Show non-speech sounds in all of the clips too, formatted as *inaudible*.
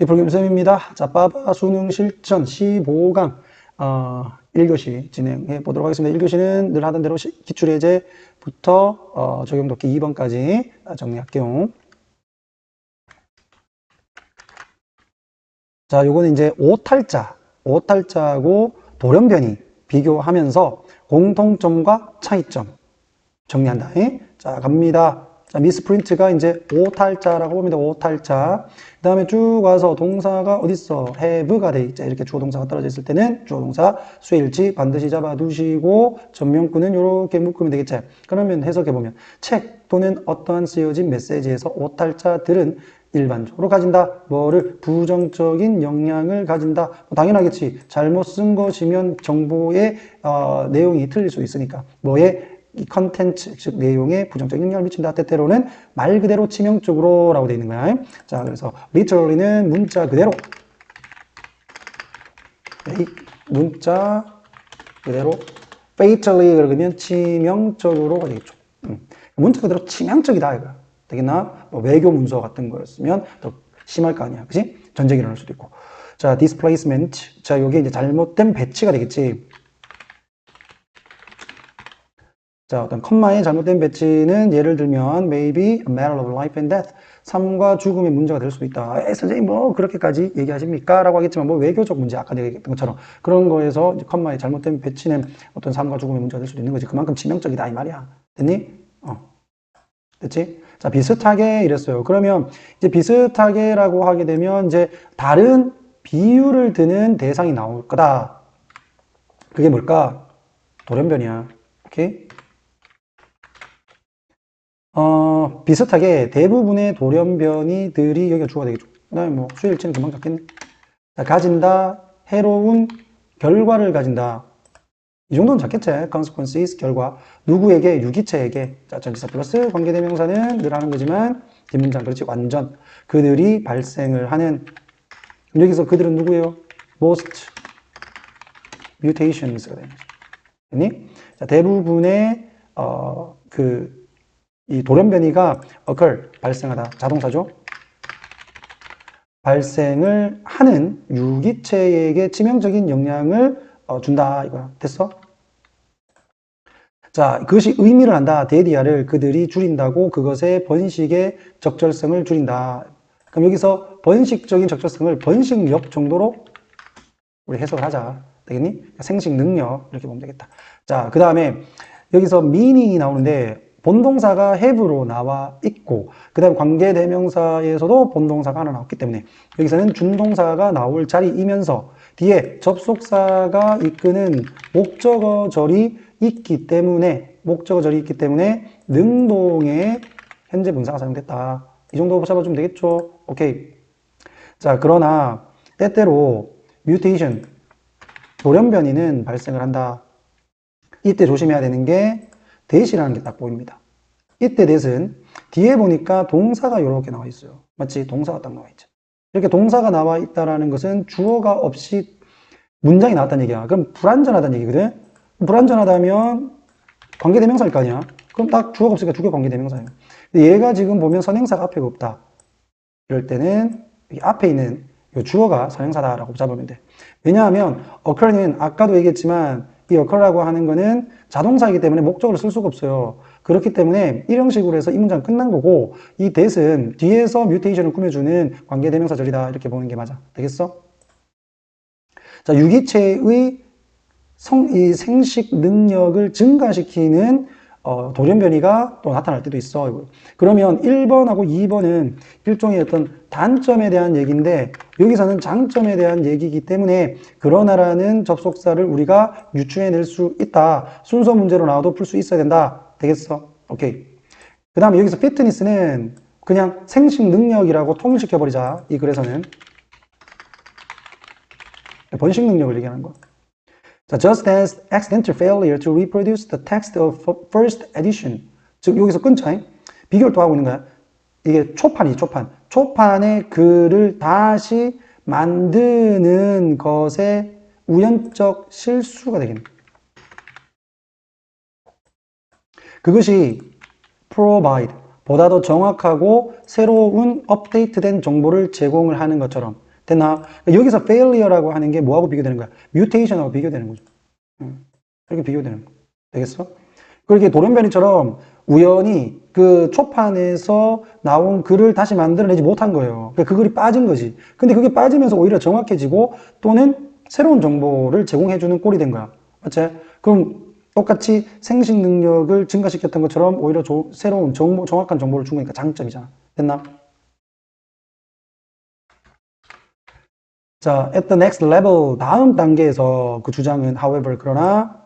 이 불금쌤입니다. 자, 빠바 수능 실전 15강, 어, 1교시 진행해 보도록 하겠습니다. 1교시는 늘 하던 대로 시- 기출예제부터, 어, 적용독기 2번까지 정리할게요. 자, 요거는 이제 오탈자, 오탈자하고 돌연변이 비교하면서 공통점과 차이점 정리한다. 예? 자, 갑니다. 자, 미스프린트가 이제 오탈자라고 봅니다. 오탈자. 그 다음에 쭉 와서 동사가 어딨어? have가 돼 있죠. 이렇게 주어 동사가 떨어져 있을 때는 주어 동사 수일지 반드시 잡아두시고 전명구는 이렇게 묶으면 되겠지. 그러면 해석해보면 책 또는 어떠한 쓰여진 메시지에서 오탈자들은 일반적으로 가진다. 뭐를 부정적인 영향을 가진다. 뭐 당연하겠지. 잘못 쓴 것이면 정보의 어, 내용이 틀릴 수 있으니까. 뭐의 이 컨텐츠, 즉 내용에 부정적인 영향을 미친다. 때때로는 말 그대로 치명적으로 라고 되어 있는 거야. 자, 그래서 literally는 문자 그대로 이 문자 그대로 fatally 그러면 치명적으로가 되겠죠. 음. 문자 그대로 치명적이다 이거 되겠나? 뭐 외교 문서 같은 거였으면 더 심할 거 아니야, 그지? 전쟁이 일어날 수도 있고. 자, displacement. 자, 요게 이제 잘못된 배치가 되겠지. 자, 어떤 컴마의 잘못된 배치는 예를 들면 maybe a matter of life and death. 삶과 죽음의 문제가 될 수도 있다. 에, 선생님 뭐 그렇게까지 얘기하십니까? 라고 하겠지만 뭐 외교적 문제 아까 얘기했던 것처럼 그런 거에서 이제 컴마의 잘못된 배치는 어떤 삶과 죽음의 문제가 될 수도 있는 거지. 그만큼 치명적이다 이 말이야. 됐니? 어. 됐지? 자, 비슷하게 이랬어요. 그러면 이제 비슷하게라고 하게 되면 이제 다른 비유를 드는 대상이 나올 거다. 그게 뭘까? 돌연변이야. 오케이? 어, 비슷하게 대부분의 돌연변이들이 여기가 주어가 되겠죠. 그 다음에 뭐 수일치는 금방 잡겠네. 자, 가진다, 해로운 결과를 가진다. 이 정도는 잡겠지. consequences, 결과. 누구에게? 유기체에게. 자, 전치사 플러스 관계대명사는 늘 하는 거지만, 뒷문장, 그렇지. 완전. 그들이 발생을 하는. 여기서 그들은 누구예요? most mutations가 되는 거죠. 됐니? 자, 대부분의, 어, 그, 이 돌연변이가 occur, 발생하다. 자동사죠. 발생을 하는 유기체에게 치명적인 영향을 어, 준다. 이거야. 됐어? 자, 그것이 의미를 한다. 데디아를 그들이 줄인다고 그것의 번식의 적절성을 줄인다. 그럼 여기서 번식적인 적절성을 번식력 정도로 우리 해석을 하자. 되겠니? 생식 능력 이렇게 보면 되겠다. 자, 그 다음에 여기서 meaning이 나오는데 본동사가 have로 나와 있고 그 다음 관계대명사에서도 본동사가 하나 나왔기 때문에 여기서는 준동사가 나올 자리이면서 뒤에 접속사가 이끄는 목적어절이 있기 때문에 목적어절이 있기 때문에 능동의 현재 분사가 사용됐다. 이 정도 잡아주면 되겠죠? 오케이. 자, 그러나 때때로 뮤테이션, 돌연변이는 발생을 한다. 이때 조심해야 되는 게 대시라는 게 딱 보입니다. 이때 대은 뒤에 보니까 동사가 이렇게 나와 있어요. 맞지? 동사가 딱 나와 있죠. 이렇게 동사가 나와 있다라는 것은 주어가 없이 문장이 나왔다는 얘기야. 그럼 불완전하다는 얘기거든? 불완전하다면 관계대명사일 거 아니야? 그럼 딱 주어가 없으니까 주격 관계대명사예요. 근데 얘가 지금 보면 선행사가 앞에 없다. 이럴 때는 이 앞에 있는 이 주어가 선행사다라고 잡으면 돼. 왜냐하면 occur는 아까도 얘기했지만 이 occur라고 하는 거는 자동사이기 때문에 목적어를 쓸 수가 없어요. 그렇기 때문에 이런 식으로 해서 이 문장 끝난 거고 이 that은 뒤에서 뮤테이션을 꾸며주는 관계대명사절이다 이렇게 보는 게 맞아. 되겠어? 자, 유기체의 성, 이 생식 능력을 증가시키는 어, 돌연변이가 또 나타날 때도 있어. 그러면 1번하고 2번은 일종의 어떤 단점에 대한 얘기인데 여기서는 장점에 대한 얘기이기 때문에 그러나라는 접속사를 우리가 유추해낼 수 있다. 순서 문제로 나와도 풀 수 있어야 된다. 되겠어? 오케이. 그 다음에 여기서 피트니스는 그냥 생식 능력이라고 통일시켜버리자. 이 글에서는. 번식 능력을 얘기하는 거. 자, just as accidental failure to reproduce the text of first edition. 즉, 여기서 끊자. 비교를 또 하고 있는 거야. 이게 초판이 초판. 초판의 글을 다시 만드는 것에 우연적 실수가 되겠네. 그것이 provide, 보다 더 정확하고 새로운 업데이트된 정보를 제공을 하는 것처럼 됐나? 그러니까 여기서 failure라고 하는 게 뭐하고 비교되는 거야? mutation하고 비교되는 거죠. 음, 이렇게 비교되는 거. 되겠어? 그렇게 돌연변이처럼 우연히 그 초판에서 나온 글을 다시 만들어내지 못한 거예요. 그러니까 그 글이 빠진 거지. 근데 그게 빠지면서 오히려 정확해지고 또는 새로운 정보를 제공해주는 꼴이 된 거야. 맞지? 그럼 똑같이 생식 능력을 증가시켰던 것처럼 오히려 조- 새로운 정보, 정확한 정보를 준 거니까 장점이잖아. 됐나? 자, at the next level, 다음 단계에서 그 주장은, however, 그러나,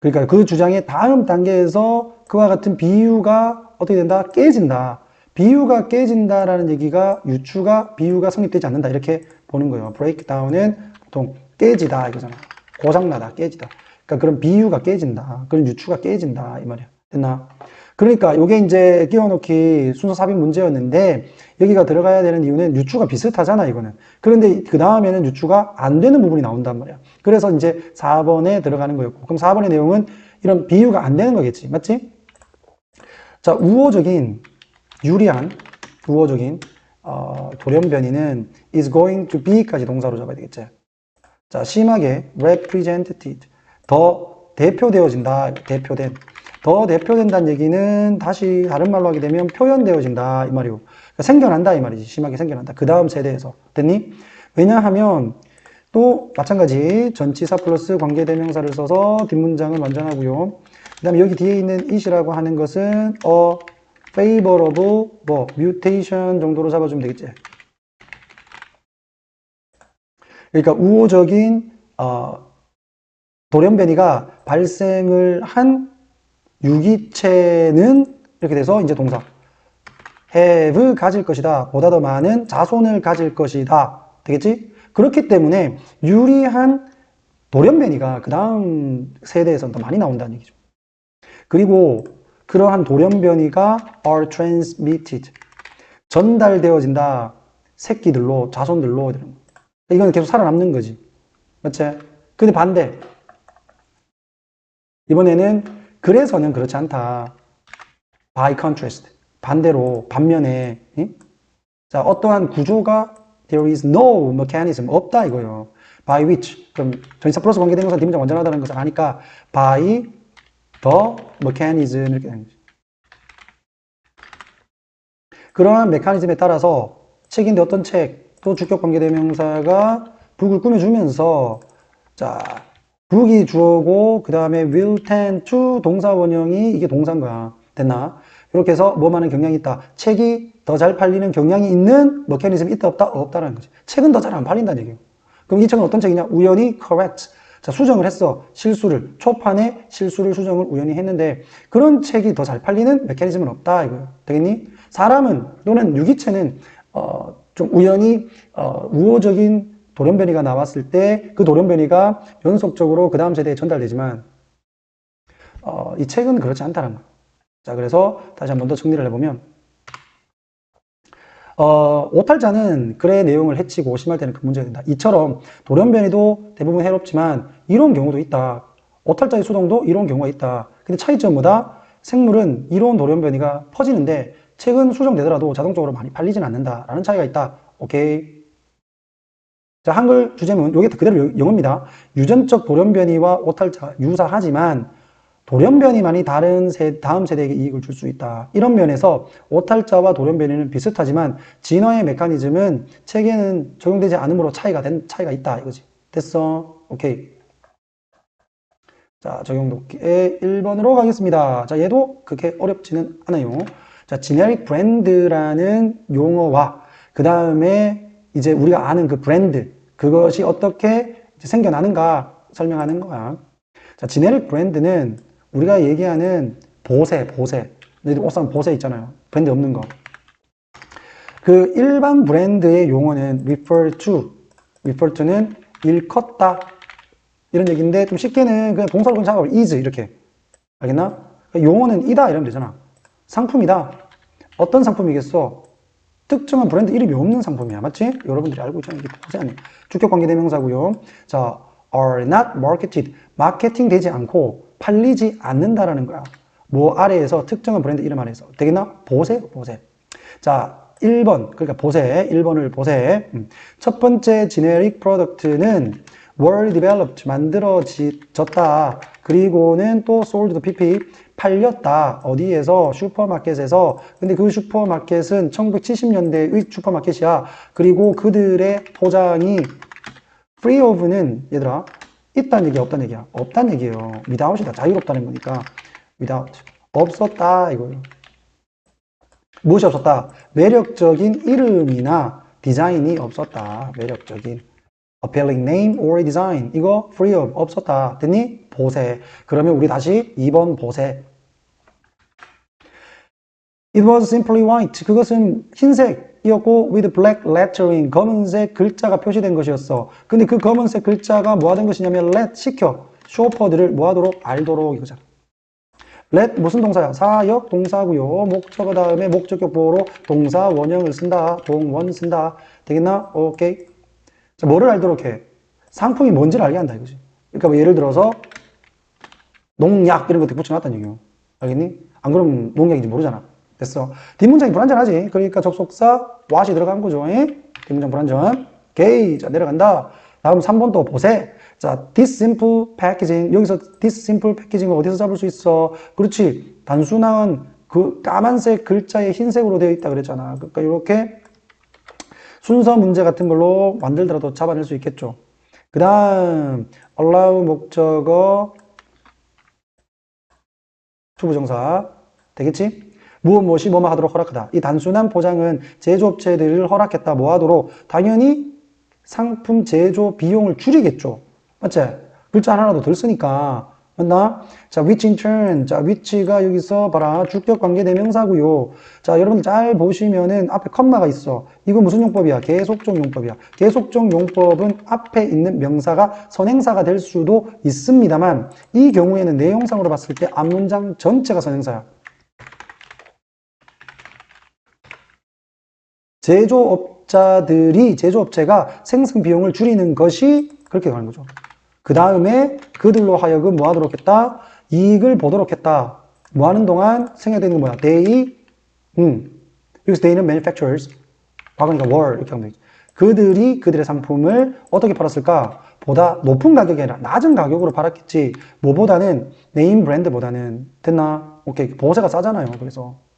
그러니까 그 주장의 다음 단계에서 그와 같은 비유가 어떻게 된다? 깨진다. 비유가 깨진다라는 얘기가 유추가 비유가 성립되지 않는다. 이렇게 보는 거예요. breakdown은 보통 깨지다 이거잖아. 고장나다, 깨지다. 그러니까 그런 비유가 깨진다. 그런 유추가 깨진다. 이 말이야. 됐나? 그러니까 이게 이제 끼워넣기 순서 삽입 문제였는데 여기가 들어가야 되는 이유는 유추가 비슷하잖아 이거는. 그런데 그 다음에는 유추가 안 되는 부분이 나온단 말이야. 그래서 이제 4번에 들어가는 거였고 그럼 4번의 내용은 이런 비유가 안 되는 거겠지 맞지? 자 우호적인 유리한 우호적인 어, 돌연변이는 is going to be까지 동사로 잡아야 되겠지. 자 심하게 represented 더 대표되어진다 대표된 더 대표된다는 얘기는 다시 다른 말로 하게 되면 표현되어진다 이 말이고 그러니까 생겨난다 이 말이지. 심하게 생겨난다. 그 다음 세대에서. 됐니? 왜냐하면 또 마찬가지 전치사 플러스 관계대명사를 써서 뒷문장은 완전하고요. 그 다음에 여기 뒤에 있는 it이라고 하는 것은 a favor of 뭐 mutation 정도로 잡아주면 되겠지. 그러니까 우호적인 어, 돌연변이가 발생을 한 유기체는 이렇게 돼서 이제 동사. have 가질 것이다. 보다 더 많은 자손을 가질 것이다. 되겠지? 그렇기 때문에 유리한 돌연변이가 그 다음 세대에서는 더 많이 나온다는 얘기죠. 그리고 그러한 돌연변이가 are transmitted. 전달되어진다. 새끼들로 자손들로. 이건 계속 살아남는 거지. 맞지? 근데 반대. 이번에는 그래서는 그렇지 않다. by contrast. 반대로, 반면에, 응? 자, 어떠한 구조가 there is no mechanism. 없다 이거예요. by which. 그럼 전치사 플러스 관계대명사 뒷문장 완전하다는 것을 아니까 by the mechanism 이렇게 되는 거죠. 그러한 메커니즘에 따라서 책인데 어떤 책, 또 주격 관계대명사가 북을 꾸며주면서 자, 북이 주어고 그 다음에 will tend to 동사 원형이 이게 동사인 거야. 됐나? 이렇게 해서 뭐만한 경향이 있다. 책이 더 잘 팔리는 경향이 있는 메커니즘이 있다 없다? 없다라는 거지. 책은 더 잘 안 팔린다는 얘기예요. 그럼 이 책은 어떤 책이냐? 우연히 correct. 자, 수정을 했어. 실수를. 초판에 실수를 수정을 우연히 했는데 그런 책이 더 잘 팔리는 메커니즘은 없다 이거예요. 되겠니? 사람은 또는 유기체는 어, 좀 우연히 어, 우호적인 돌연변이가 나왔을 때 그 돌연변이가 연속적으로 그 다음 세대에 전달되지만 어, 이 책은 그렇지 않다는 거예요. 자, 그래서 다시 한 번 더 정리를 해보면 어, 오탈자는 글의 내용을 해치고 심할 때는 그 문제가 된다. 이처럼 돌연변이도 대부분 해롭지만 이런 경우도 있다. 오탈자의 수동도 이런 경우가 있다. 근데 차이점은 뭐다? 생물은 이런 돌연변이가 퍼지는데 책은 수정되더라도 자동적으로 많이 팔리진 않는다라는 차이가 있다. 오케이. 자, 한글 주제문, 요게 그대로 영어입니다. 유전적 돌연변이와 오탈자 유사하지만 돌연변이만이 다른 세, 다음 세대에게 이익을 줄 수 있다. 이런 면에서 오탈자와 돌연변이는 비슷하지만 진화의 메커니즘은 책에는 적용되지 않으므로 차이가 된, 차이가 있다. 이거지. 됐어? 오케이. 자, 적용 독해 1번으로 가겠습니다. 자, 얘도 그렇게 어렵지는 않아요. 자, 지네릭 브랜드라는 용어와 그 다음에 이제 우리가 아는 그 브랜드 그것이 어떻게 생겨나는가 설명하는 거야. 자, 지네릭 브랜드는 우리가 얘기하는 보세, 보세. 너희들 옷 사면 보세 있잖아요. 브랜드 없는 거. 그 일반 브랜드의 용어는 refer to, refer to는 일컫다 이런 얘기인데 좀 쉽게는 그냥 동사로 그냥 작업을 is 이렇게 알겠나? 용어는 이다 이러면 되잖아. 상품이다. 어떤 상품이겠어? 특정한 브랜드 이름이 없는 상품이야. 맞지? 여러분들이 알고 있잖아요. 이게 않네. 주격 관계 대명사고요. 자, are not marketed. 마케팅 되지 않고 팔리지 않는다라는 거야. 뭐 아래에서 특정한 브랜드 이름 아래에서. 되겠나? 보세, 보세. 자, 1번, 그러니까 보세, 1번을 보세. 음. 첫 번째 generic product는 were developed, 만들어졌다. 그리고는 또 sold PP, 팔렸다. 어디에서? 슈퍼마켓에서. 근데 그 슈퍼마켓은 1970년대의 슈퍼마켓이야. 그리고 그들의 포장이 free of는 얘들아 있다는 얘기야 없다는 얘기야? 없다는 얘기예요. without이다. 자유롭다는 거니까. without. 없었다 이거예요. 무엇이 없었다? 매력적인 이름이나 디자인이 없었다. 매력적인. appealing name or design. 이거 free of. 없었다. 됐니? 보세. 그러면 우리 다시 2번 보세 It was simply white. 그것은 흰색이었고 with black lettering 검은색 글자가 표시된 것이었어. 근데 그 검은색 글자가 뭐 하던 것이냐면 let 시켜 쇼퍼들을 뭐 하도록 알도록 이거잖아. let 무슨 동사야? 사역 동사고요. 목적어 다음에 목적격 보호로 동사 원형을 쓴다. 동원 쓴다. 되겠나? 오케이. 자, 뭐를 알도록 해? 상품이 뭔지를 알게 한다 이거지. 그러니까 뭐 예를 들어서 농약 이런 것들 붙여놨다는 얘기요. 알겠니? 안 그러면 농약인지 모르잖아. 됐어. 뒷문장이 불안전하지. 그러니까 접속사 what이 들어간 거죠. 에? 뒷문장 불안전. 오케이. 자, 내려간다. 다음 3번 또 보세. 자, this simple packaging. 여기서 this simple packaging을 어디서 잡을 수 있어? 그렇지. 단순한 그 까만색 글자에 흰색으로 되어 있다 그랬잖아. 그러니까 이렇게 순서 문제 같은 걸로 만들더라도 잡아낼 수 있겠죠. 그 다음, allow 목적어, 투부정사. 되겠지? 무엇 무엇이 뭐뭐 하도록 허락하다. 이 단순한 포장은 제조업체들을 허락했다. 뭐 하도록? 당연히 상품 제조 비용을 줄이겠죠. 맞지? 글자 하나라도 덜 쓰니까. 맞나? 자, which in turn. 자, which가 여기서 봐라. 주격 관계 대명사고요. 자, 여러분 잘 보시면은 앞에 컴마가 있어. 이거 무슨 용법이야? 계속적 용법이야. 계속적 용법은 앞에 있는 명사가 선행사가 될 수도 있습니다만 이 경우에는 내용상으로 봤을 때 앞문장 전체가 선행사야. 제조업자들이 제조업체가 생산 비용을 줄이는 것이 그렇게 가는 거죠. 그 다음에 그들로 하여금 뭐 하도록 했다? 이익을 보도록 했다. 뭐 하는 동안 생략되는 건 뭐야? They, 음. 여기서 they는 manufacturers. 과거니까 were. 이렇게 하면 되겠지. 그들이 그들의 상품을 어떻게 팔았을까? 보다 높은 가격이 아니라 낮은 가격으로 팔았겠지. 뭐보다는 네임 브랜드보다는 됐나? 오케이. 보세가 싸잖아요. 그래서.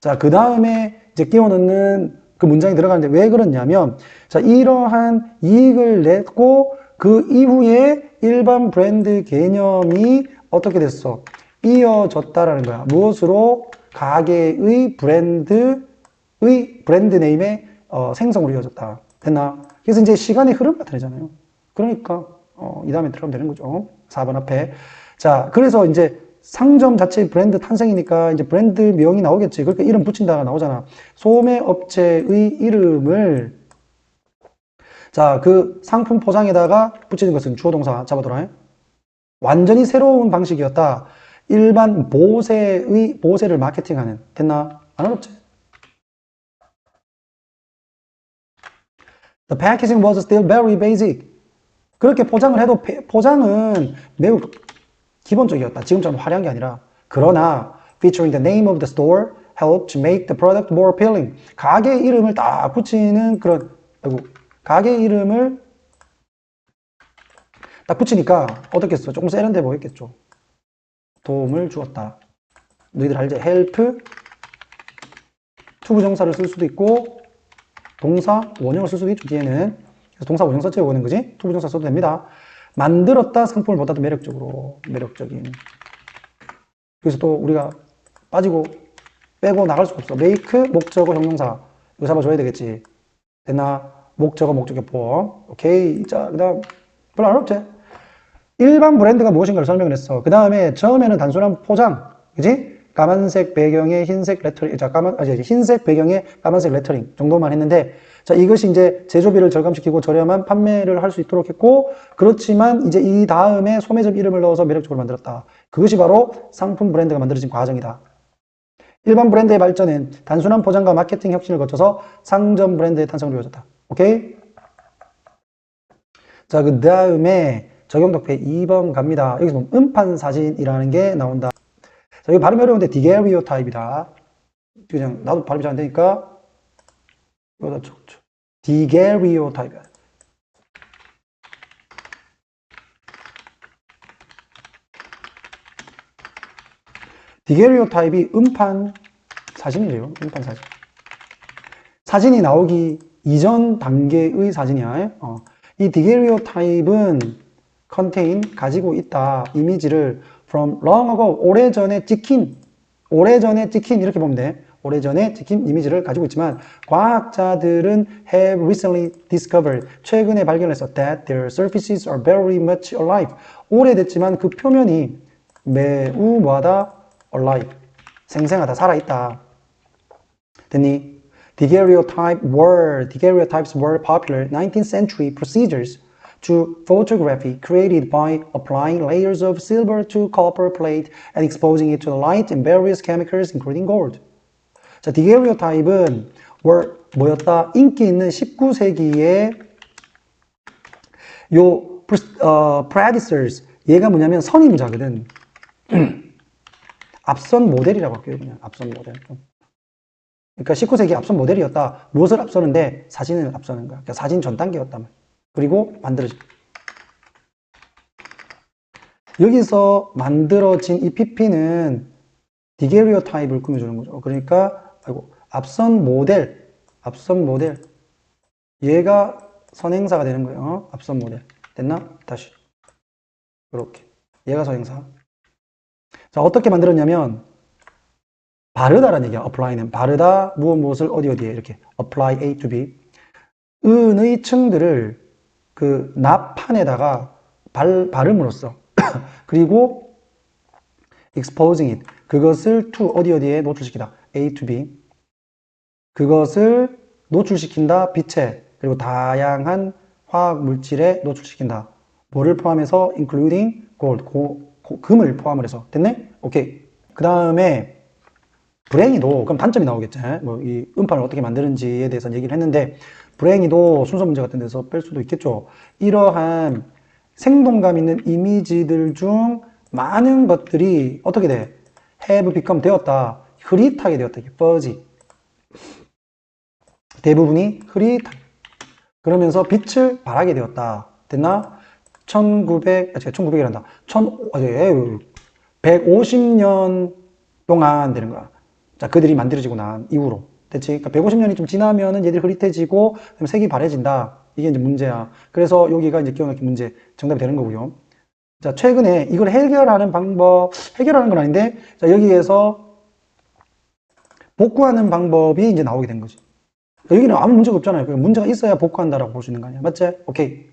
자, 그 다음에 이제 끼워 넣는 그 문장이 들어가는데 왜 그러냐면, 자, 이러한 이익을 냈고, 그 이후에 일반 브랜드 개념이 어떻게 됐어? 이어졌다라는 거야. 무엇으로? 가게의 브랜드의 브랜드 네임의 어, 생성으로 이어졌다. 됐나? 그래서 이제 시간의 흐름 나타내잖아요. 그러니까, 어, 이 다음에 들어가면 되는 거죠. 4번 앞에. 자, 그래서 이제 상점 자체의 브랜드 탄생이니까 이제 브랜드 명이 나오겠지. 그러니까 이름 붙인다가 나오잖아. 소매 업체의 이름을 자, 그 상품 포장에다가 붙이는 것은 주어 동사 잡아둬라. 완전히 새로운 방식이었다. 일반 보세의 보세를 마케팅하는 됐나? 안 어렵지? The packaging was still very basic. 그렇게 포장을 해도 페- 포장은 매우 기본적이었다. 지금처럼 화려한 게 아니라. 그러나 featuring the name of the store helped to make the product more appealing. 가게 이름을 딱 붙이는 그런 아이고, 가게 이름을 딱 붙이니까 어떻겠어? 조금 세련돼 보였겠죠. 도움을 주었다. 너희들 알지? help 투부정사를 쓸 수도 있고 동사 원형을 쓸 수도 있죠. 뒤에는 그래서 동사 원형 자체 오는 거지. 투부정사 써도 됩니다. 만들었다 상품을 보다 더 매력적으로 매력적인. 그래서 또 우리가 빠지고 빼고 나갈 수 없어. make 목적어 형용사 이거 잡아줘야 되겠지. 됐나? 목적어 목적격보. 오케이. 자 그 다음 별로 안 어렵지? 일반 브랜드가 무엇인가를 설명을 했어. 그 다음에 처음에는 단순한 포장, 그지? 까만색 배경에 흰색 레터링, 자, 까만, 아, 이제 흰색 배경에 까만색 레터링 정도만 했는데, 자, 이것이 이제 제조비를 절감시키고 저렴한 판매를 할 수 있도록 했고, 그렇지만 이제 이 다음에 소매점 이름을 넣어서 매력적으로 만들었다. 그것이 바로 상품 브랜드가 만들어진 과정이다. 일반 브랜드의 발전은 단순한 포장과 마케팅 혁신을 거쳐서 상점 브랜드의 탄생으로 이어졌다. 오케이? 자, 그 다음에 적용독해 2번 갑니다. 여기서 보면 음판 사진이라는 게 나온다. 자, 이거 발음이 어려운데 디게리오 타입이다. 그냥 나도 발음이 잘 안 되니까 여기다 적죠. 디게리오 타입이야. 디게리오 타입이 음판 사진이래요. 음판 사진. 사진이 나오기 이전 단계의 사진이야. 어. 이 디게리오 타입은 contain 가지고 있다 이미지를 from long ago 오래전에 찍힌 오래전에 찍힌 이렇게 보면 돼. 오래전에 찍힌 이미지를 가지고 있지만 과학자들은 have recently discovered 최근에 발견했어 that their surfaces are very much alive 오래됐지만 그 표면이 매우 뭐하다 alive 생생하다 살아있다 됐니? Daguerreotype were, daguerreotypes were popular 19th century procedures to photography created by applying layers of silver to copper plate and exposing it to the light and various chemicals including gold. 자, daguerreotype은 were 뭐였다? 인기 있는 19세기의 요 pre- 어, 얘가 뭐냐면 선임자거든. *clears throat* 앞선 모델이라고 할게요. 그냥 앞선 모델. 그러니까 19세기 앞선 모델이었다. 무엇을 앞서는데 사진을 앞서는 거야. 그러니까 사진 전 말이야. 그리고 만들어진. 여기서 만들어진 이 PP는 디게리오 타입을 꾸며주는 거죠. 그러니까 아이고 앞선 모델, 앞선 모델 얘가 선행사가 되는 거예요. 어? 앞선 모델 됐나? 다시 이렇게 얘가 선행사. 자 어떻게 만들었냐면 바르다라는 얘기야. apply는 바르다 무엇 무엇을 어디 어디에 이렇게 apply A to B 은의 층들을 그 납판에다가 발, 발음으로써 *coughs* 그리고 exposing it 그것을 to 어디 어디에 노출시키다 A to B 그것을 노출시킨다 빛에 그리고 다양한 화학 물질에 노출시킨다 뭐를 포함해서 including gold 고, 고- 금을 포함을 해서 됐네? 오케이 그 다음에 불행히도 그럼 단점이 나오겠지. 뭐이 음판을 어떻게 만드는지에 대해서 얘기를 했는데 불행히도 순서 문제 같은 데서 뺄 수도 있겠죠. 이러한 생동감 있는 이미지들 중 많은 것들이 어떻게 돼? have become 되었다. 흐릿하게 되었다. 이게. 대부분이 흐릿하게. 그러면서 빛을 발하게 되었다. 됐나? 1900, 아, 제가 1900이란다. 1000, 아, 예, 150년 동안 되는 거야. 자, 그들이 만들어지고 난 이후로. 됐지? 그러니까 150년이 좀 지나면은 얘들이 흐릿해지고, 색이 바래진다. 이게 이제 문제야. 그래서 여기가 이제 기억넣기 문제 정답이 되는 거고요. 자, 최근에 이걸 해결하는 방법, 해결하는 건 아닌데, 자, 여기에서 복구하는 방법이 이제 나오게 된 거지. 여기는 아무 문제가 없잖아요. 그러니까 문제가 있어야 복구한다라고 볼 수 있는 거 아니야. 맞지? 오케이.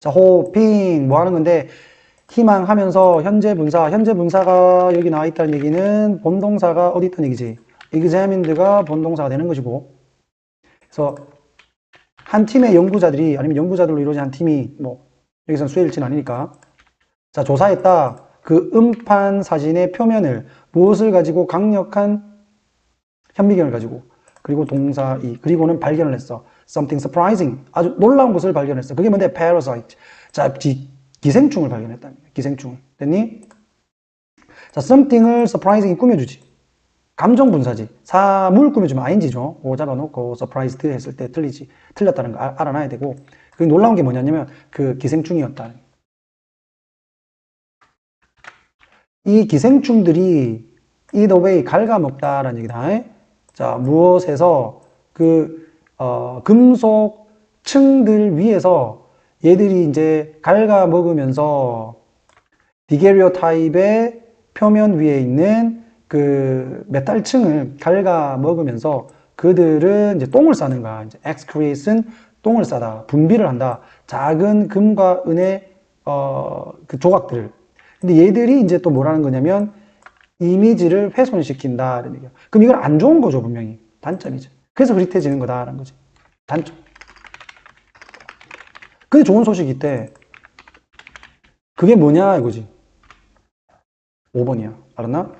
자, 호핑, 뭐 하는 건데, 희망하면서 현재 분사, 현재 분사가 여기 나와 있다는 얘기는 본동사가 어디 있다는 얘기지? examined가 본동사가 되는 것이고, 그래서 한 팀의 연구자들이 아니면 연구자들로 이루어진 한 팀이 뭐 여기서는 수일치는 아니니까 자 조사했다 그 음판 사진의 표면을 무엇을 가지고 강력한 현미경을 가지고 그리고 동사 이 그리고는 발견을 했어 something surprising 아주 놀라운 것을 발견했어 그게 뭔데 parasite 자 기, 기생충을 발견했다 기생충 됐니 자 something을 surprising이 꾸며주지 감정 분사지. 사물 꾸며주면 ing죠. 오 잡아놓고 surprised 했을 때 틀리지. 틀렸다는 거 알- 알아놔야 되고. 그 놀라운 게 뭐냐면 그 기생충이었다. 이 기생충들이 either way 갉아먹다라는 얘기다. 에? 자, 무엇에서 그, 어, 금속 층들 위에서 얘들이 이제 갉아 먹으면서 디게리오 타입의 표면 위에 있는 그 메탈층을 갉아 먹으면서 그들은 이제 똥을 싸는 거야. 이제 excrete은 똥을 싸다. 분비를 한다. 작은 금과 은의 어, 그 조각들을. 근데 얘들이 이제 또 뭐라는 거냐면 이미지를 훼손시킨다. 이런 얘기야. 그럼 이건 안 좋은 거죠, 분명히. 단점이죠. 그래서 흐릿해지는 거다라는 거지. 단점. 근데 좋은 소식이 있대. 그게 뭐냐 이거지. 5번이야. 알았나?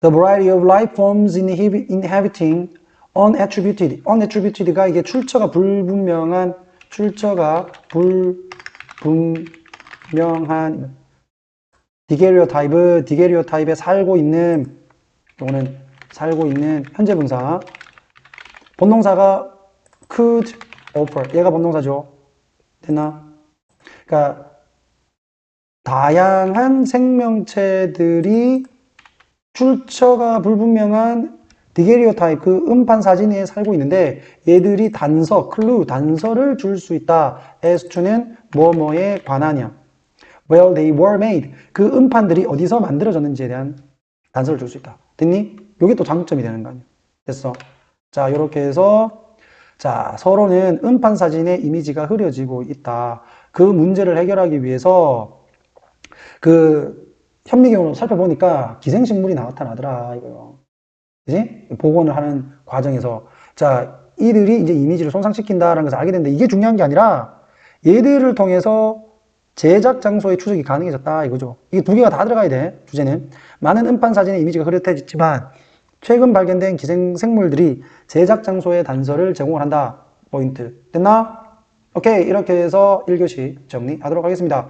The variety of life forms inhabi- inhabiting unattributed. unattributed가 이게 출처가 불분명한, 출처가 불분명한 디게리오 타입, 디게리오 타입에 살고 있는, 요거는 살고 있는 현재 분사. 본동사가 could offer. 얘가 본동사죠. 됐나? 그러니까 다양한 생명체들이 출처가 불분명한 디게리오타입 그 음판 사진에 살고 있는데 얘들이 단서, 클루, 단서를 줄 수 있다. to는 뭐뭐에 관하냐. Well, they were made. 그 음판들이 어디서 만들어졌는지에 대한 단서를 줄 수 있다. 됐니? 요게 또 장점이 되는 거 아니야. 됐어. 자, 요렇게 해서 자, 서로는 음판 사진의 이미지가 흐려지고 있다. 그 문제를 해결하기 위해서 그 현미경으로 살펴보니까 기생식물이 나타나더라, 이거요. 그지? 복원을 하는 과정에서. 자, 이들이 이제 이미지를 손상시킨다라는 것을 알게 됐는데 이게 중요한 게 아니라 얘들을 통해서 제작 장소의 추적이 가능해졌다, 이거죠. 이게 두 개가 다 들어가야 돼, 주제는. 많은 음판 사진의 이미지가 흐릿해졌지만 최근 발견된 기생생물들이 제작 장소의 단서를 제공을 한다. 포인트. 됐나? 오케이. 이렇게 해서 1교시 정리하도록 하겠습니다.